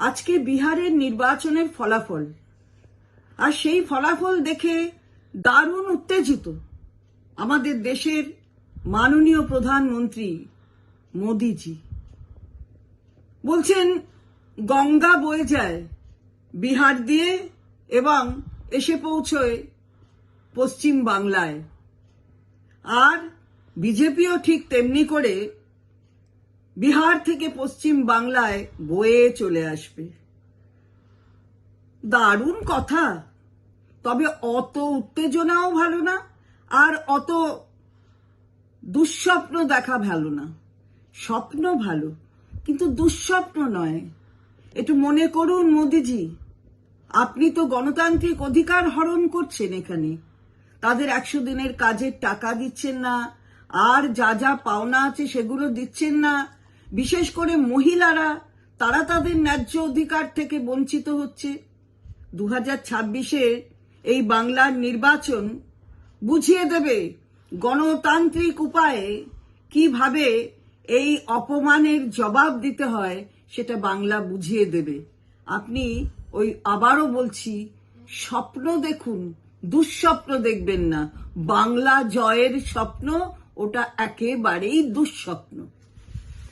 আজকে বিহারের নির্বাচনের ফলাফল। আর সেই ফলাফল দেখে দারুণ উত্তেজিত আমাদের দেশের মাননীয় প্রধানমন্ত্রী মোদিজি। বলছেন, গঙ্গা বয়ে যায়, বিহার দিয়ে এবং এসে পৌঁছয় পশ্চিম বাংলায়। আর বিজেপিও ঠিক তেমনি করে বিহার থেকে পশ্চিম বাংলায় বয়ে চলে আসবে। দারুণ কথা। তবে অত উত্তেজনাও ভালো না, আর অত দুঃস্বপ্ন দেখা ভালো না। স্বপ্ন ভালো, কিন্তু দুঃস্বপ্ন নয়। একটু মনে করুন মোদিজি, আপনি তো গণতান্ত্রিক অধিকার হরণ করছেন এখানে। তাদের একশো দিনের কাজের টাকা দিচ্ছেন না, আর যা যা পাওনা আছে সেগুলো দিচ্ছেন না। বিশেষ করে মহিলারা, তারা তাদের ন্যায্য অধিকার থেকে বঞ্চিত হচ্ছে। দু হাজার এই বাংলার নির্বাচন বুঝিয়ে দেবে গণতান্ত্রিক উপায়ে কীভাবে এই অপমানের জবাব দিতে হয়, সেটা বাংলা বুঝিয়ে দেবে। আপনি ওই আবারও বলছি, স্বপ্ন দেখুন, দুঃস্বপ্ন দেখবেন না। বাংলা জয়ের স্বপ্ন, ওটা একেবারেই দুঃস্বপ্ন।